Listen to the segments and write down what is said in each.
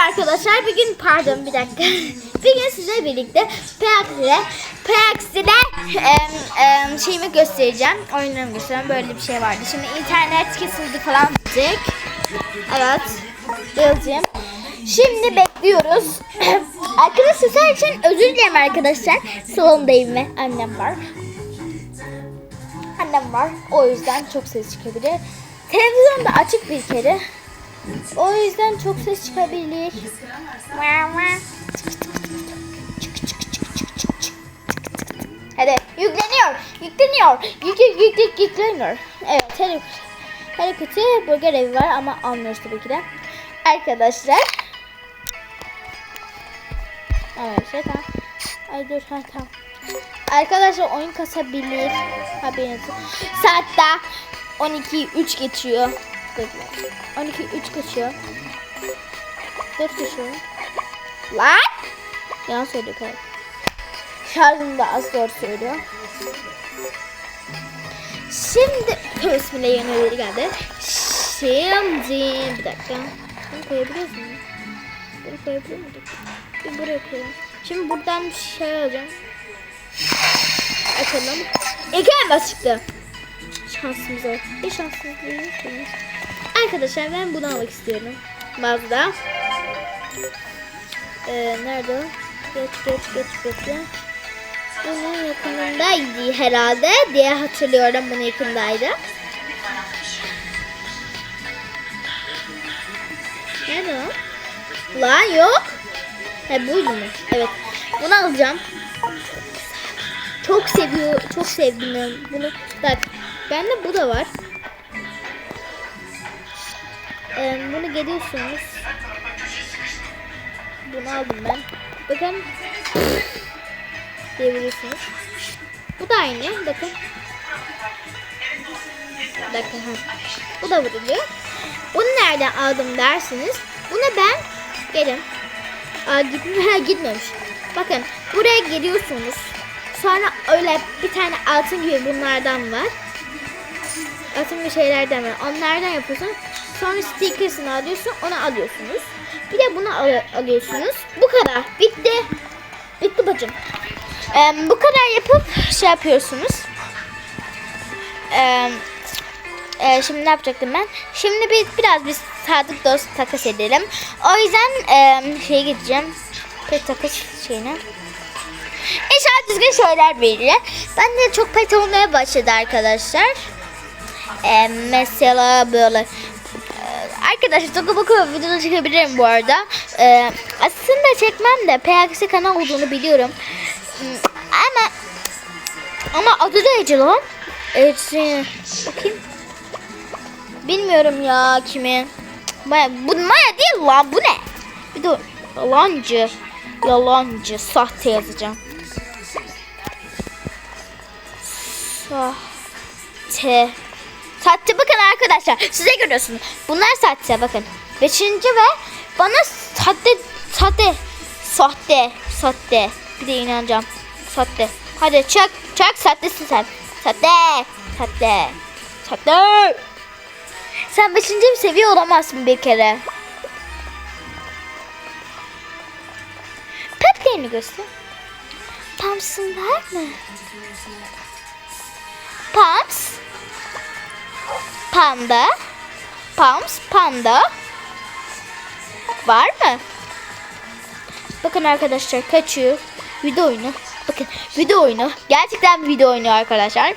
arkadaşlar. Bugün pardon bir dakika. Bugün size birlikte Praxis'e Praxis'e em, em, şeyimi göstereceğim. Oyunlarımı göstereceğim. Böyle bir şey vardı. Şimdi internet kesildi falan diyecek. Evet. Yazacağım. Şimdi bekliyoruz. arkadaşlar sizler için özür dilerim arkadaşlar. Salondayım ve annem var. Annem var. O yüzden çok ses çıkabilir. Televizyon da açık bir kere. O yüzden çok ses çıkabilir. Hadi yükleniyor. Yükleniyor. Yük yük yük yük yükleniyor. Evet her, her kötü burger evi var ama almıyoruz tabii ki de. Arkadaşlar. Evet tamam. Ay dur ha tamam. Arkadaşlar oyun kasabilir. Haberiniz olsun. Saat daha 12 3 geçiyor. Bekle. 12 3 geçiyor. 4 geçiyor. Lan! Yalan söylüyor evet. Şarjım da az doğru söylüyor. Şimdi Tövbe bismillah yeni öderi geldi. Şimdi bir dakika. Bunu koyabiliyoruz mu? Bunu koyabiliyor muyduk? Bir buraya koyalım. Şimdi buradan bir şey alacağım. Açalım. İki elmas çıktı. Şansımıza. Bir şanssız değil. Arkadaşlar ben bunu almak istiyorum. Mağazada. Ee, nerede o? Geç geç geç geç. Bunun yakınındaydı herhalde diye hatırlıyorum bunun yakındaydı. Nerede o? Lan yok. He buydu mu? Evet. Bunu alacağım. Çok seviyor, çok sevdim bunu. Bak, bende bu da var. Ee, bunu geliyorsunuz. Bunu aldım ben. Bakın. Diyebilirsiniz. Bu da aynı. Bakın. Bakın. Bu da vuruluyor. Bunu nereden aldım dersiniz. Bunu ben gelin. Aa, gitme, gitmemiş. Bakın buraya geliyorsunuz. Sonra öyle bir tane altın gibi bunlardan var. Altın bir şeylerden var. Onlardan yapıyorsun. Sonra stickers'ını alıyorsun. Onu alıyorsunuz. Bir de bunu al- alıyorsunuz. Bu kadar. Bitti. Bitti bacım. Ee, bu kadar yapıp şey yapıyorsunuz. Ee, e, şimdi ne yapacaktım ben? Şimdi bir biraz biz sadık dost takas edelim. O yüzden e, şeye gideceğim. Pet takas şeyine. İnşallah düzgün şeyler verir. Ben de çok pet olmaya başladı arkadaşlar. Ee, mesela böyle e, Arkadaşlar Toka Boka videoda çekebilirim bu arada. Ee, aslında çekmem de PXC kanal olduğunu biliyorum. Hmm, Ama ama adı da Ece lan. Ece. Bakayım. Bilmiyorum ya kimin. Maya, bu Maya değil lan bu ne? Bir dur. Yalancı. Yalancı. Sahte yazacağım. Sahte. Sahte bakın arkadaşlar. Size görüyorsunuz. Bunlar sahte bakın. Beşinci ve bana sahte sahte sahte sahte. Bir de inanacağım. Sahte. Hadi çak çak sahtesin sen. Sahte. Sahte. Sahte. Sen beşinci bir seviye olamazsın bir kere. Petlerini göster. Pumps'ın var mı? Pumps. Panda. Pumps. Panda. Var mı? Bakın arkadaşlar kaçıyor. Video oyunu. Bakın video oyunu. Gerçekten video oyunu arkadaşlar.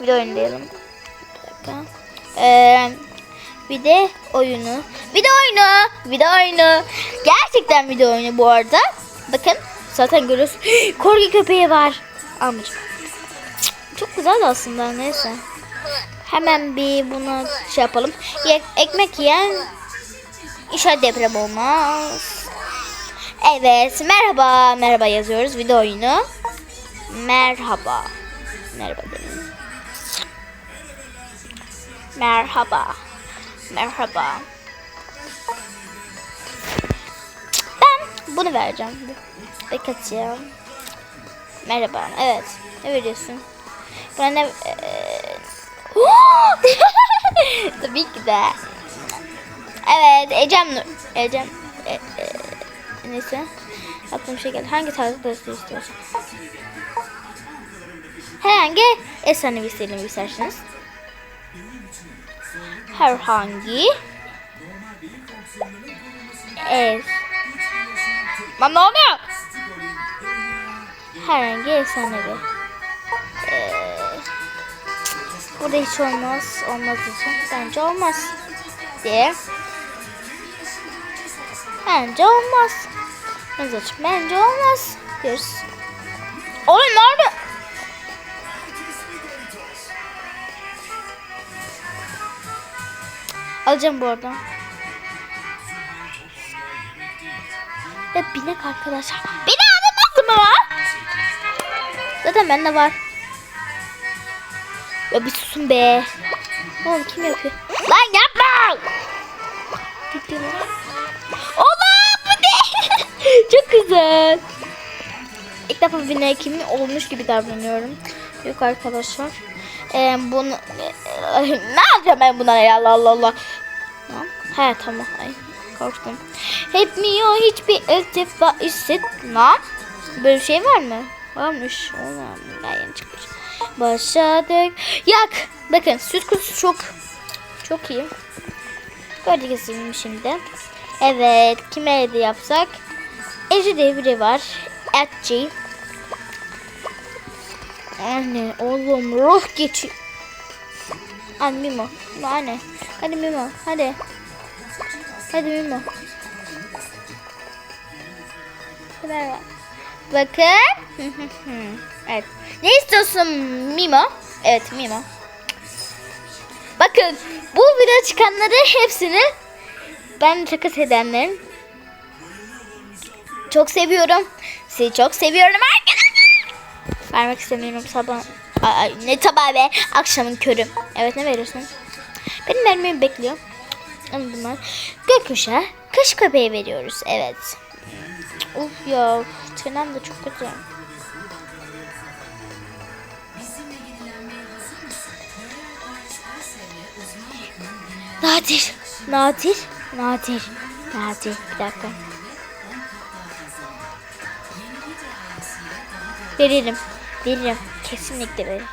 Video oyunu diyelim. Ee, bir oyunu. Video oyunu. Video oyunu. Gerçekten video oyunu bu arada. Bakın zaten görüyorsun. Korgi köpeği var. Cık, Çok güzel aslında neyse. Hemen bir bunu şey yapalım. Ye- ekmek yiyen inşallah deprem olmaz. Evet merhaba merhaba yazıyoruz video oyunu. Merhaba. Merhaba dedim. Merhaba. Merhaba. Ben bunu vereceğim. Bakacağım. Merhaba. Evet. Ne veriyorsun? Bana ne... Eee, Tabii ki de. Evet Ecem Nur. Ecem. E, e, neyse. Aklıma bir şey geldi. Hangi tarzda dosya istiyorsun? Herhangi efsanevi serimi isterseniz. Herhangi ev. Lan ne oluyor? Herhangi efsanevi. Burada hiç olmaz. Olmaz için. Bence olmaz. Diye. Bence olmaz. Bence, bence olmaz. Diyoruz. Oğlum nerede? Alacağım bu arada. Ve binek arkadaşlar. Beni anlamadın mı? Zaten bende var. Ya bir susun be. Oğlum kim yapıyor? Lan yapma! Oğlum bu ne? Çok güzel. İlk defa binek kimi olmuş gibi davranıyorum. Yok arkadaşlar. Ee, bunu ne yapacağım ben buna ya Allah Allah. He tamam. Ay korktum. Hep mi o hiçbir iltifa hissetmem. Böyle bir şey var mı? Varmış. Oğlum daha yeni çıkmış. Başladık. Yak. Bakın süt kutusu çok çok iyi. Böyle gezeyim şimdi. Evet. Kime hediye yapsak? Ece diye biri var. Etçi. Anne oğlum ruh geçiyor. Anne Mimo. Anne. Hadi Mimo. Hadi. Hadi Mimo. Bakın. evet. Ne istiyorsun Mimo? Evet Mimo. Bakın bu video çıkanları hepsini ben takas edenlerin çok seviyorum. Sizi çok seviyorum arkadaşlar. Vermek istemiyorum sabah. Ay, ne tabağı be? Akşamın körü. Evet ne veriyorsun? Benim vermemi bekliyor. Bunlar. Gökkuşağı kış köpeği veriyoruz. Evet. Uf ya. Tırnağım da çok kötü. Nadir. Nadir. Nadir. Nadir. Bir dakika. Veririm. Veririm. Kesinlikle veririm.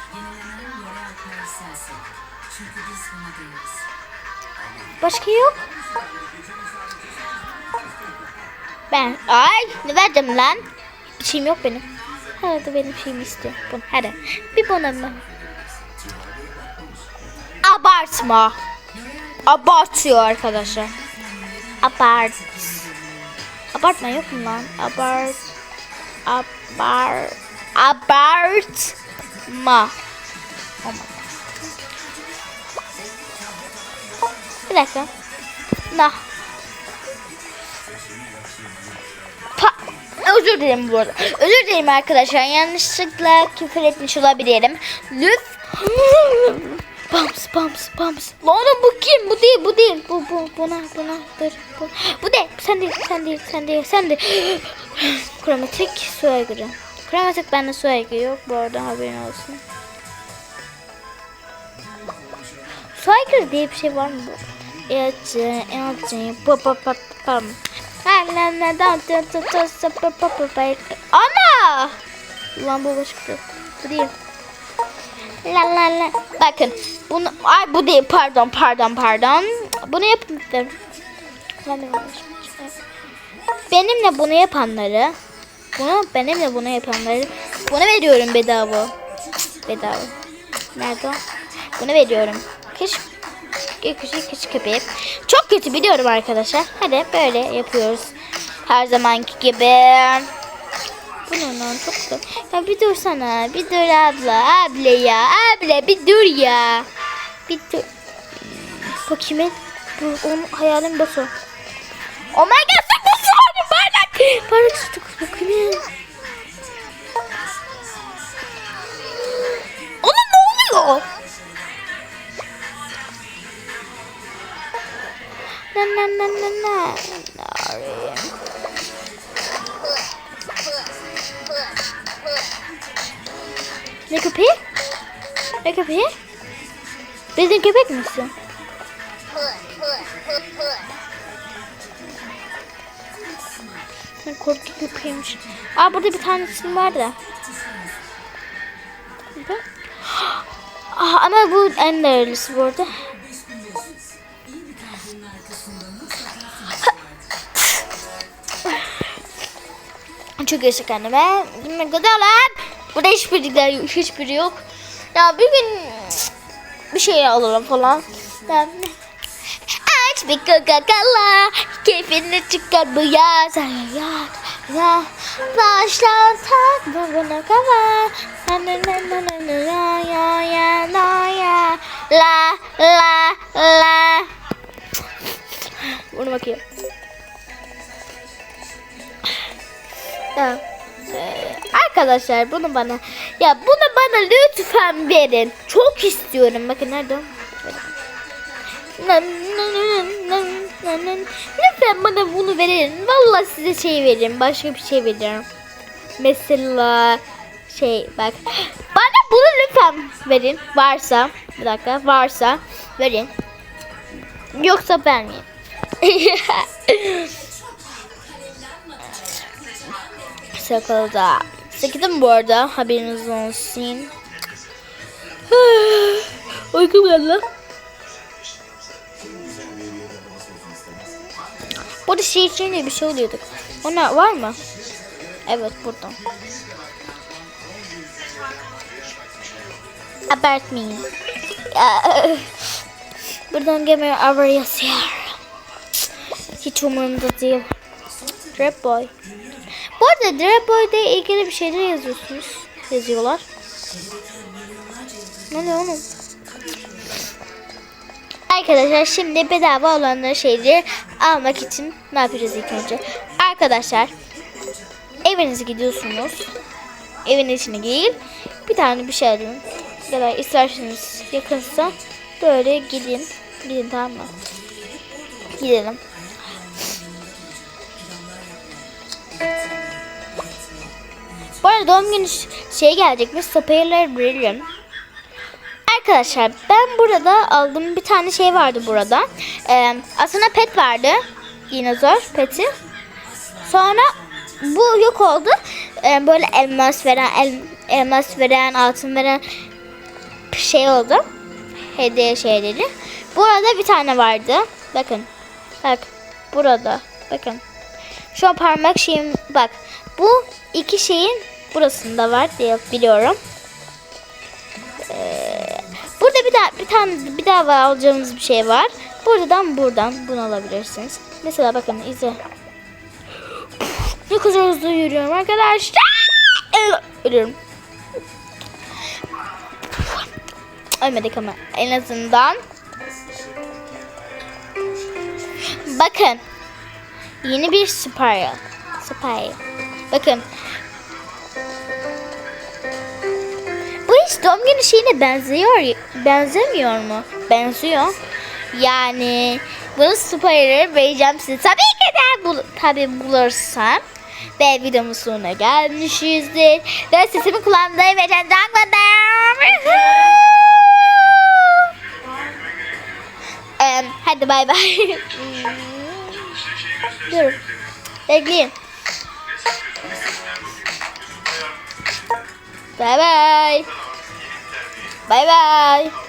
Başka yok. Ben ay ne verdim lan? Bir şeyim yok benim. Hadi benim şeyimi istiyor. Bunu hadi. Bir bana mı? Abartma. Abartıyor arkadaşlar. Abart. Abartma yok mu lan? Abart. Abart. Abartma. Oh. Bir dakika. Nah. Pa Özür dilerim bu arada. Özür dilerim arkadaşlar. Yanlışlıkla küfür etmiş olabilirim. Lütfen. Bams bams bams. Lan oğlum bu kim? Bu değil bu değil. Bu bu buna buna dur. Bu, bu değil. Sen değil sen değil sen değil sen değil. Kromatik su aygırı. Kromatik bende su aygırı yok bu arada haberin olsun. Su aygırı diye bir şey var mı? Evet, evet, pa pa pa pam. Ana! Ulan bu başka. Bu değil. La la la. Bakın. Bunu ay bu değil pardon pardon pardon. Bunu yapın. Benimle bunu yapanları bunu benimle bunu yapanları bunu veriyorum bedava. Bedava. Nerede o? Bunu veriyorum. Kış gökyüzü kış köpeği. Çok kötü biliyorum arkadaşlar. Hadi böyle yapıyoruz. Her zamanki gibi. Bu ne lan çok güzel. Ya bir dursana. Bir dur abla. Abla ya. Abla bir dur ya. Bir dur. Bu kimin? Bu onun hayalim Baso. Oh my god sen nasıl var bardak? Bardak tuttuk. Bu kimin? Oğlum ne oluyor? Na na na na na. Sorry. Ne köpeği? Ne köpeği? Bizim köpek misin? Korku köpeğiymiş. Aa burada bir tanesi var da. Aa, ah, ama bu en değerlisi bu arada. Çok yaşa kendime. Gidelim gidelim. Burada hiçbiri, hiçbiri yok. Ya bir gün bir şey alalım falan. Ya, Aç bir Coca-Cola Keyfini çıkar bu yaz. Ay, Ya tak Bugüne kadar. Na na na na na ya ya ya la ya. La la la. Bunu bakayım. Eee, Arkadaşlar bunu bana ya bunu bana lütfen verin. Çok istiyorum. Bakın nerede? Lütfen bana bunu verin. Vallahi size şey veririm. Başka bir şey veririm. Mesela şey bak. Bana bunu lütfen verin. Varsa bir dakika varsa verin. Yoksa vermeyin. Sakılda. Sıkıldım bu arada. Haberiniz olsun. Uykum geldi. Burada şey için diye bir şey oluyordu. Ona var mı? Evet burada. Abartmayın. Buradan gemi haber yazıyor. Hiç umurumda değil. Drip Boy. Bu arada Drip Boy'da ilgili bir şeyler yazıyorsunuz. Yazıyorlar. Ne oluyor oğlum? Arkadaşlar şimdi bedava olanları şeyleri almak için ne yapacağız ilk önce? Arkadaşlar evinize gidiyorsunuz. Evin içine giyin. Bir tane bir şey alın. Ya da isterseniz yakınsa böyle gidin. Gidin tamam mı? Gidelim. Bu arada doğum günü şey gelecekmiş. Spoiler veririm. Arkadaşlar ben burada aldığım bir tane şey vardı burada. Ee, aslında pet vardı. Dinozor peti. Sonra bu yok oldu. Ee, böyle elmas veren, el, elmas veren, altın veren şey oldu. Hediye şeyleri. Burada bir tane vardı. Bakın. Bak. Burada. Bakın. Şu parmak şeyim bak. Bu iki şeyin burasında var diye biliyorum. Burada bir daha bir tane bir daha alacağımız bir şey var. Buradan buradan bunu alabilirsiniz. Mesela bakın izle. Ne kadar hızlı yürüyorum arkadaşlar. Ölüyorum. Ölmedik ama en azından. Bakın. Yeni bir spiral. Spiral. Bakın. Doğum günü şeyine benziyor, benzemiyor mu? Benziyor. Yani bunu spoiler vereceğim size. Tabii ki de bul tabii bulursam. Ve videomun sonuna gelmişizdir. Ve sesimi kulağımda vereceğim. Em, hadi bay bay. Dur. Bekleyin. Bye bye. 拜拜。